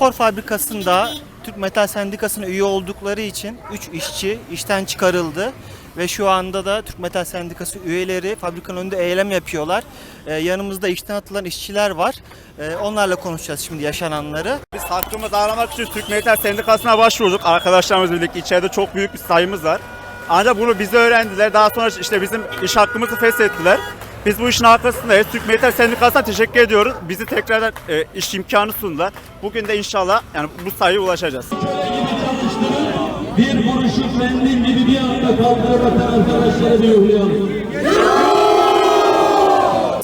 Spor fabrikasında Türk Metal Sendikası'na üye oldukları için 3 işçi işten çıkarıldı. Ve şu anda da Türk Metal Sendikası üyeleri fabrikanın önünde eylem yapıyorlar. Ee, yanımızda işten atılan işçiler var. Ee, onlarla konuşacağız şimdi yaşananları. Biz hakkımızı aramak için Türk Metal Sendikası'na başvurduk. Arkadaşlarımızla birlikte içeride çok büyük bir sayımız var. Ancak bunu bize öğrendiler. Daha sonra işte bizim iş hakkımızı feshettiler. Biz bu işin arkasındayız. Türk Metal Sendikası'na teşekkür ediyoruz. Bizi tekrardan e, iş imkanı sundular. Bugün de inşallah yani bu sayıya ulaşacağız. Bir vuruşu mendil gibi bir anda kaldırıp atan arkadaşları bir yuhlayalım.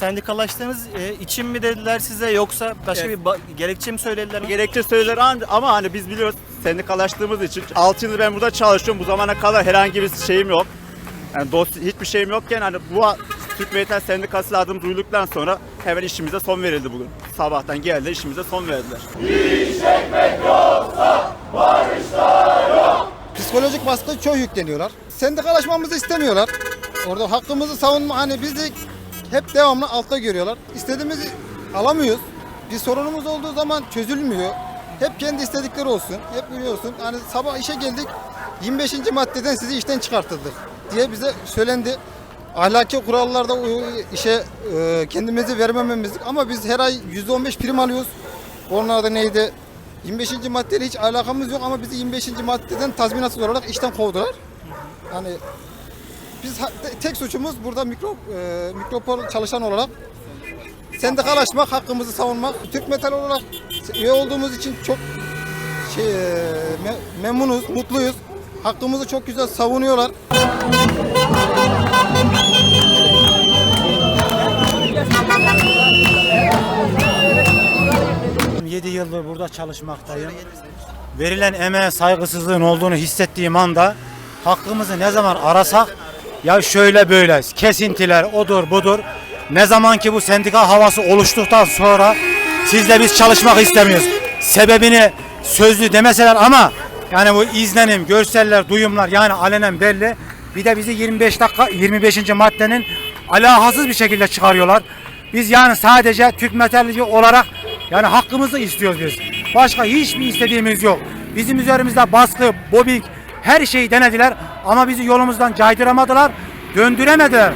Sendikalaştığınız e, için mi dediler size yoksa başka bir ba- gerekçe mi söylediler? Gerekçe söyler an- ama hani biz biliyoruz sendikalaştığımız için 6 yıldır ben burada çalışıyorum. Bu zamana kadar herhangi bir şeyim yok. Yani dosya, hiçbir şeyim yokken hani bu Türk Metal Sendikası adımı duyduktan sonra hemen işimize son verildi bugün. Sabahtan geldi işimize son verdiler. Psikolojik baskı çok yükleniyorlar. Sendikalaşmamızı istemiyorlar. Orada hakkımızı savunma hani bizi hep devamlı altta görüyorlar. İstediğimizi alamıyoruz. Bir sorunumuz olduğu zaman çözülmüyor. Hep kendi istedikleri olsun. Hep biliyorsun. Hani sabah işe geldik 25. maddeden sizi işten çıkartıldık diye bize söylendi. Ahlaki kurallarda işe e, kendimizi vermememizlik ama biz her ay %15 prim alıyoruz. Onlarda neydi? 25. maddeyle hiç alakamız yok ama bizi 25. maddeden tazminatsız olarak işten kovdular. Hani biz tek suçumuz burada mikro e, çalışan olarak sendikalaşmak, hakkımızı savunmak. Türk Metal olarak üye olduğumuz için çok şey e, me- memnunuz, mutluyuz. Hakkımızı çok güzel savunuyorlar. 7 yıldır burada çalışmaktayım. Verilen emeğe saygısızlığın olduğunu hissettiğim anda hakkımızı ne zaman arasak ya şöyle böyle kesintiler odur budur. Ne zaman ki bu sendika havası oluştuktan sonra sizle biz çalışmak istemiyoruz. Sebebini sözlü demeseler ama yani bu izlenim, görseller, duyumlar yani alenen belli. Bir de bizi 25 dakika 25. maddenin alakasız bir şekilde çıkarıyorlar. Biz yani sadece Türk metalci olarak yani hakkımızı istiyoruz biz. Başka hiçbir istediğimiz yok. Bizim üzerimizde baskı, mobbing her şeyi denediler ama bizi yolumuzdan caydıramadılar, döndüremediler.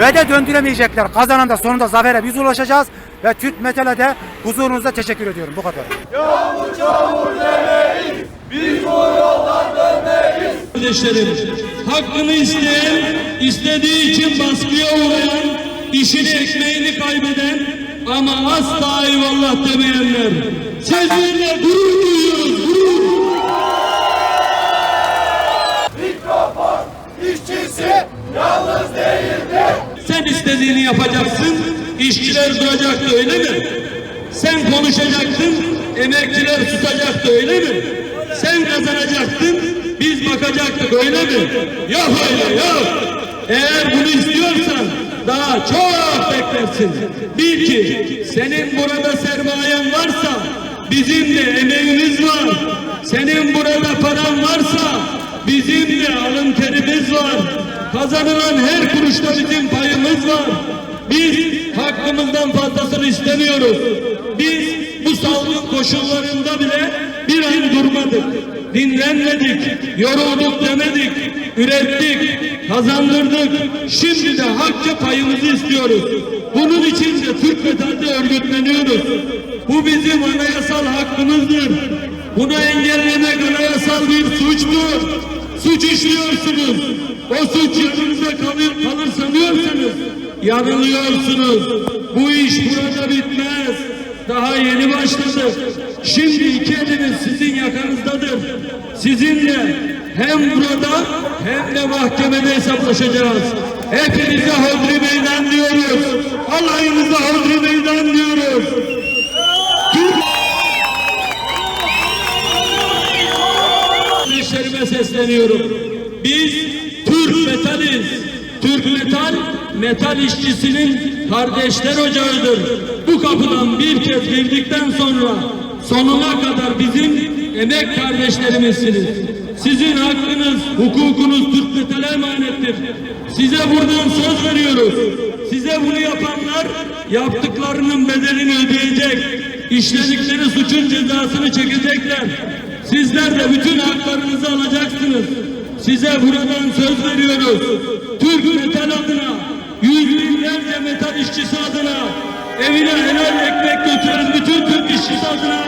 Ve de döndüremeyecekler. Kazanan da sonunda zafere biz ulaşacağız ve Türk Metal'e de huzurunuzda teşekkür ediyorum. Bu kadar. Kardeşlerim, hakkını isteyen, istediği için baskıya uğrayan, işin ekmeğini kaybeden ama asla eyvallah demeyenler. Sizlerle gurur duyuyoruz, gurur. Sen istediğini yapacaksın, işçiler duracaktı öyle mi? Sen konuşacaktın, emekçiler susacaktı öyle mi? Sen kazanacaktın, biz bakacaktık öyle mi? Yok öyle yok. Eğer bunu istiyorsan daha çok beklersin. Bil ki senin burada sermayen varsa bizim de emeğimiz var. Senin burada paran varsa bizim de alın terimiz var. Kazanılan her kuruşta bizim payımız var. Biz hakkımızdan fazlasını istemiyoruz. Biz bu salgın koşullarında bile bir an durmadık. Dinlenmedik, yorulduk demedik, ürettik, kazandırdık. Şimdi de hakça payımızı istiyoruz. Bunun için de Türk Metal'de örgütleniyoruz. Bu bizim anayasal hakkımızdır. Bunu engellemek anayasal bir suçtur. Suç işliyorsunuz. O suç yanınıza kalır, kalır sanıyorsanız yanılıyorsunuz. Bu iş burada bitmez. Daha yeni başladık. Şimdi iki elimiz sizin yakanızdadır. Sizinle hem burada hem de mahkemede hesaplaşacağız. Hepinize hodri meydan diyoruz. Alayınıza hodri meydan diyoruz. kardeşlerime sesleniyorum. Biz Türk metaliz. Türk metal, metal işçisinin kardeşler ocağıdır. Bu kapıdan bir kez girdikten sonra sonuna kadar bizim emek kardeşlerimizsiniz. Sizin hakkınız, hukukunuz Türk metale emanettir. Size buradan söz veriyoruz. Size bunu yapanlar yaptıklarının bedelini ödeyecek. işledikleri suçun cezasını çekecekler. Sizler de bütün haklarınızı alacaksınız. Size buradan söz veriyoruz. Türk metal adına, yüz binlerce metal işçisi adına, evine helal ekmek götüren bütün Türk işçisi adına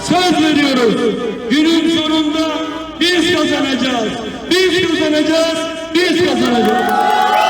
söz veriyoruz. Günün sonunda biz kazanacağız. Biz kazanacağız. Biz kazanacağız.